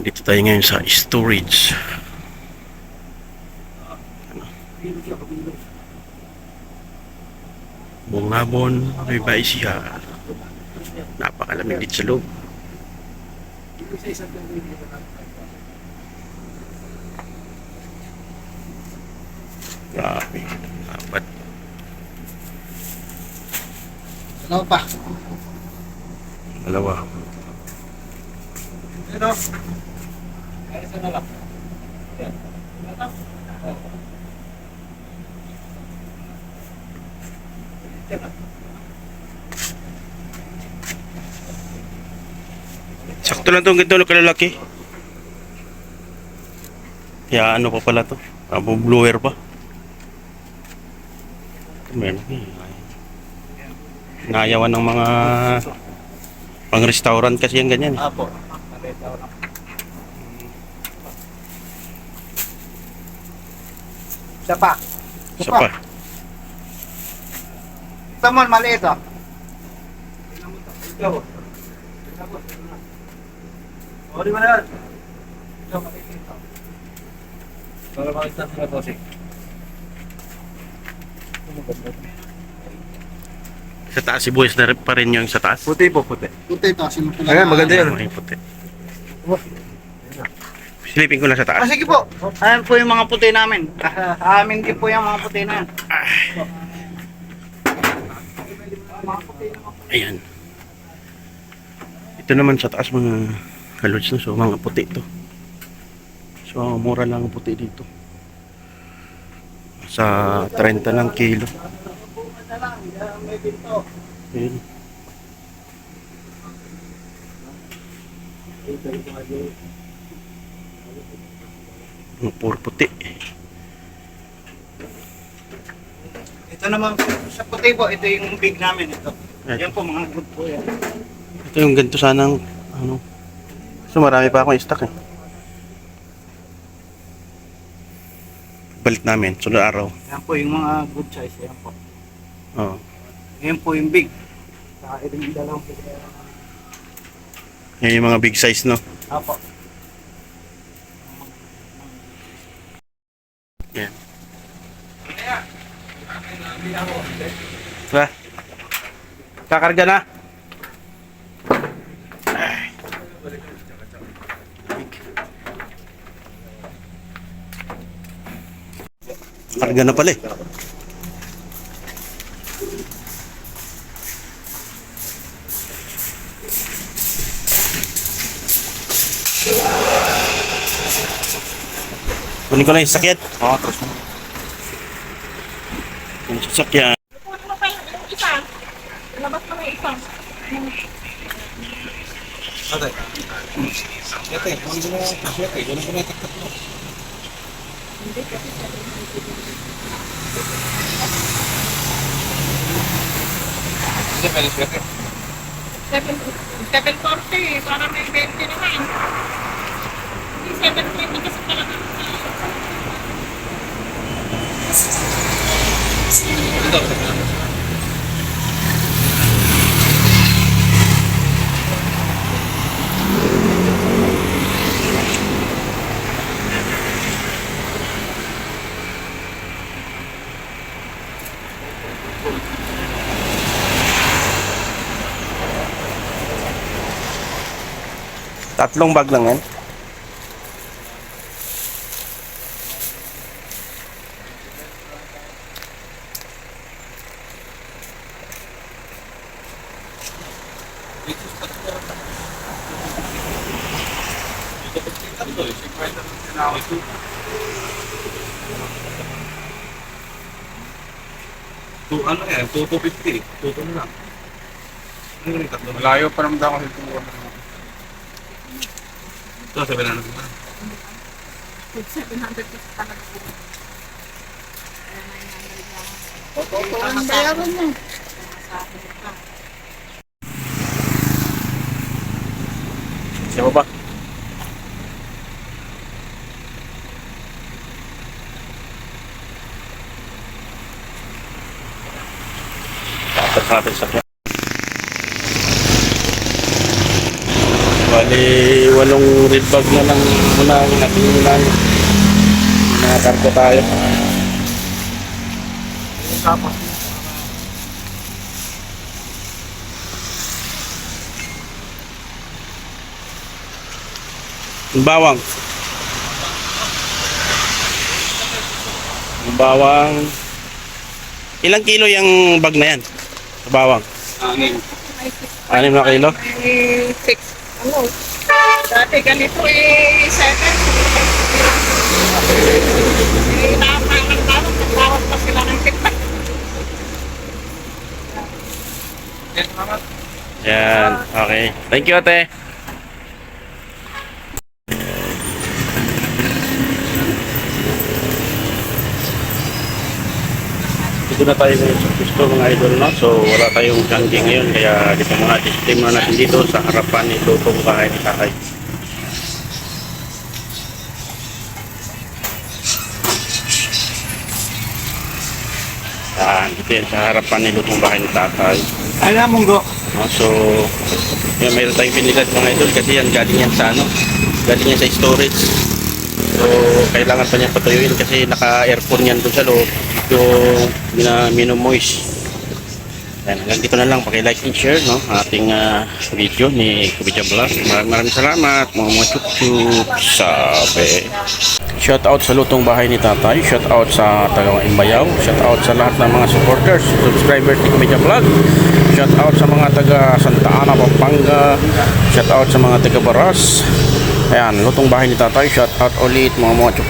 Ito tayo ngayon sa storage. Buong hapon, may baisiha. Napakalamig dito sa loob. Grabe. Apat. Ano pa? Dalawa. Ano? Ay, isa na lang. Yan. Yan na. Sakto lang itong ganito kalalaki. Kaya ano pa pala to? Abo blower pa. Meron. Nayawan ng mga pang restaurant kasi yung ganyan. eh. Apo. Maliit ako lang. Isa pa. Isa pa. Tamon, maliit oh. Ikaw. O, di ba na yan? Ikaw, maliit ito. Para makita sila bossing. Sa taas si Boys na rin- pa rin yung sa taas. Puti po, puti. Puti ito, sinupila Ayan, maganda yan. Puti. Silipin ko lang sa Ah, taas. sige po. Ayan po yung mga puti namin. Ah, amin din po yung mga puti na yan. Ayan. Ito naman sa taas mga kalods na. So, mga puti to. So, mura lang ang puti dito. Sa 30 ng kilo. Ayan. Mga puro puti. Ito naman, sa puti po, ito yung big namin. Ito. Ito. Yan po, mga good po yan. Ito yung ganito sanang ano. So marami pa akong stock eh. Balik namin, sunod araw. Yan po yung mga good size. Yan po. Oo. Yan po yung big. Saka ito yung dalawang. Yan yung mga big size no. Apo. Yan. Ba? Kakarga na. Karga na pala eh. Kunin ko lang yung sakit. Oo, tapos mo. Yung sasakyan. Kunin mo pa yung yung isa. Labas mo na yung isa. Ate. Ate, kunin mo na. Ate, kunin mo na. Hindi, pwede siya. Seven, seven forty. Para may 20 naman. Hindi seven twenty kasi talaga. Tatlong bag lang yan. Two, ano yan? 250. 2 na lang. Ano yung tatlo? Malayo pa naman daw kasi ito. Ito, sabi na naman. With 700 kasi talaga po. Kaya 900 lang. Ang bayaran mo. Masahe pa. Siya ba ba? Tapos natin sa Bali, walong red bag na lang muna ang natin muna. Nakakargo tayo. Tapos, Yung bawang. Yung bawang. Ilang kilo yung bag na yan? Sa bawang? Anin. Anim na kilo? Eh, six. Ano? Dati ganito eh, seven. Eh, nakapang ng tawag, nagtawag pa sila ng naman. Yan. Okay. Thank you, ate. Dito na tayo ngayon sa gusto mga idol no? So wala tayong candy ngayon kaya dito muna display muna natin dito sa harapan ni Lutong bahay ni Kakay. Yan, dito yan sa harapan ni Lutong bahay ni Tatay. Ay na, munggo. No, so, yun, mayroon tayong pinilat mga idol kasi yan galing yan sa ano, galing yan sa storage. So, kailangan pa niya patuyuin kasi naka-aircon yan doon sa loob. Yung mina, moist. Yan, hanggang dito na lang. Paki-like and share no, ating ah, video ni Kubidja Vlog. Maraming maraming salamat mga mga chup-chup. Sabi. Shout out sa lutong bahay ni Tatay. Shout out sa Tagawang Imbayaw. Shout out sa lahat ng mga supporters, subscribers ni Kubidja Vlog. Shout out sa mga taga Santa Ana, Pampanga. Shout out sa mga taga Baras. Ayan, lutong bahay ni Tatay. Shout out ulit mga mga chup